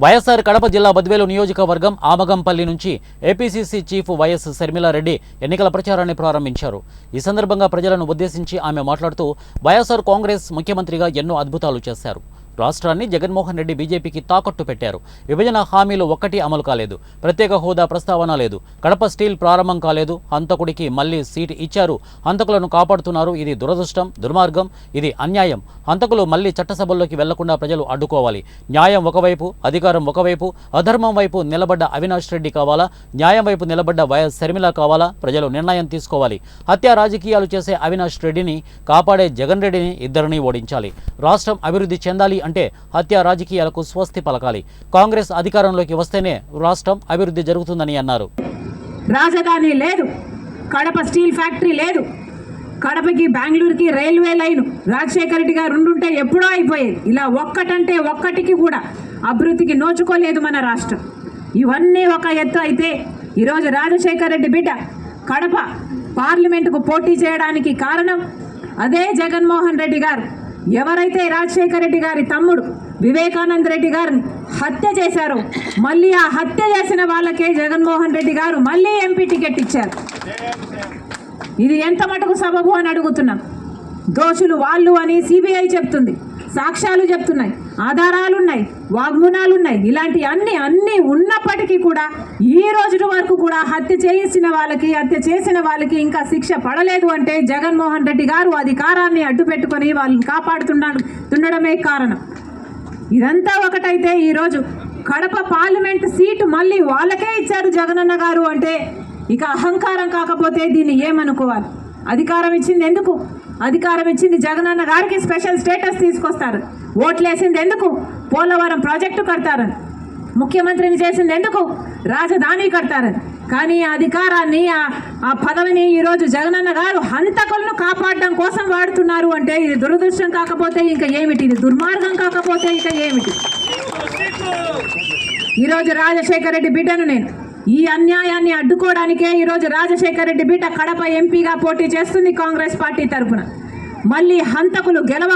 వైఎస్సార్ కడప జిల్లా బద్వేలు నియోజకవర్గం ఆమగంపల్లి నుంచి ఏపీసీసీ చీఫ్ వైఎస్ శర్మిలారెడ్డి ఎన్నికల ప్రచారాన్ని ప్రారంభించారు. ఈ సందర్భంగా ప్రజలను ఉద్దేశించి ఆమె మాట్లాడుతూ వైఎస్ఆర్ కాంగ్రెస్ ముఖ్యమంత్రిగా ఎన్నో అద్భుతాలు చేశారు. రాష్ట్రాన్ని జగన్మోహన్ రెడ్డి బీజేపీకి తాకట్టు పెట్టారు. విభజన హామీలు ఒక్కటి అమలు కాలేదు. ప్రత్యేక హోదా ప్రస్తావన లేదు. కడప స్టీల్ ప్రారంభం కాలేదు. హంతకుడికి మళ్ళీ సీటు ఇచ్చారు. హంతకులను కాపాడుతున్నారు. ఇది దురదృష్టం దుర్మార్గం ఇది అన్యాయం. హంతకులు మళ్ళీ చట్టసభల్లోకి వెళ్ళకుండా ప్రజలు అడ్డుకోవాలి. న్యాయం ఒకవైపు అధికారం ఒకవైపు అధర్మం వైపు నిలబడ్డ అవినాష్ రెడ్డి కావాలా? న్యాయం వైపు నిలబడ్డ వైఎస్ శర్మిల కావాలా? ప్రజలు నిర్ణయం తీసుకోవాలి. హత్య రాజకీయాలు చేసే అవినాష్ రెడ్డిని కాపాడే జగన్ రెడ్డిని ఇద్దరిని ఓడించాలి. రాష్ట్రం అభివృద్ధి చెందాలి అంటే హత్య రాజకీయాలకు స్వస్తి పలకాలి. కాంగ్రెస్ అధికారంలోకి వస్తేనే రాష్ట్రం అభివృద్ధి జరుగుతుందని అన్నారు. రాజధాని లేదు. కడప స్టీల్ ఫ్యాక్టరీ లేదు. కడపకి బెంగళూరుకి రైల్వే లైన్ రాజశేఖర రెడ్డి గారు ఉండుంటే ఎప్పుడో అయిపోయేది. ఇలా ఒక్కటంటే ఒక్కటికి కూడా అభివృద్ధికి నోచుకోలేదు మన రాష్ట్రం. ఇవన్నీ ఒక ఎత్తు అయితే ఈరోజు రాజశేఖర రెడ్డి బిడ్డ కడప పార్లమెంటుకు పోటీ చేయడానికి కారణం అదే జగన్మోహన్ రెడ్డి గారు. ఎవరైతే రాజశేఖర రెడ్డి గారి తమ్ముడు వివేకానంద రెడ్డి గారిని హత్య చేశారో మళ్ళీ ఆ హత్య చేసిన వాళ్ళకే జగన్మోహన్ రెడ్డి గారు మళ్ళీ ఎంపీ టికెట్ ఇచ్చారు. ఇది ఎంత మటుకు సబబు అని అడుగుతున్నాం. దోషులు వాళ్ళు అని సిబిఐ చెప్తుంది. సాక్ష్యాలు చెప్తున్నాయి. ఆధారాలు ఉన్నాయి వాగ్మూనాలు ఉన్నాయి ఇలాంటి అన్ని అన్ని వాళ్ళకి కూడా ఈ రోజు వరకు కూడా హత్య చేసిన వాళ్ళకి హత్య చేసిన వాళ్ళకి ఇంకా శిక్ష పడలేదు అంటే జగన్మోహన్ రెడ్డి గారు అధికారాన్ని అడ్డు పెట్టుకొని వాళ్ళని కాపాడుతుండడమే కారణం. ఇదంతా ఒకటైతే ఈరోజు కడప పార్లమెంట్ సీటు మళ్ళీ వాళ్ళకే ఇచ్చారు జగనన్న గారు అంటే ఇక అహంకారం కాకపోతే దీన్ని ఏమనుకోవాలి? అధికారం ఇచ్చింది ఎందుకు? అధికారం ఇచ్చింది జగనన్న గారికి స్పెషల్ స్టేటస్ తీసుకొస్తారు. ఓట్లేసింది ఎందుకు? పోలవరం ప్రాజెక్టు కడతారని. ముఖ్యమంత్రిని చేసింది ఎందుకు? రాజధాని కడతారు. కానీ ఆ అధికారాన్ని ఆ పదవిని ఈరోజు జగనన్న గారు హంతకులను కాపాడడం కోసం వాడుతున్నారు అంటే ఇది దురదృష్టం కాకపోతే ఇంకా ఏమిటి? ఇది దుర్మార్గం కాకపోతే ఇంకా ఏమిటి? ఈరోజు రాజశేఖర రెడ్డి బిడ్డను నేను ఈ అన్యాయాన్ని అడ్డుకోవడానికే ఈరోజు రాజశేఖర రెడ్డి బిడ్డ కడప ఎంపీగా పోటీ చేస్తుంది కాంగ్రెస్ పార్టీ తరఫున మళ్ళీ హంతకులు గెలవ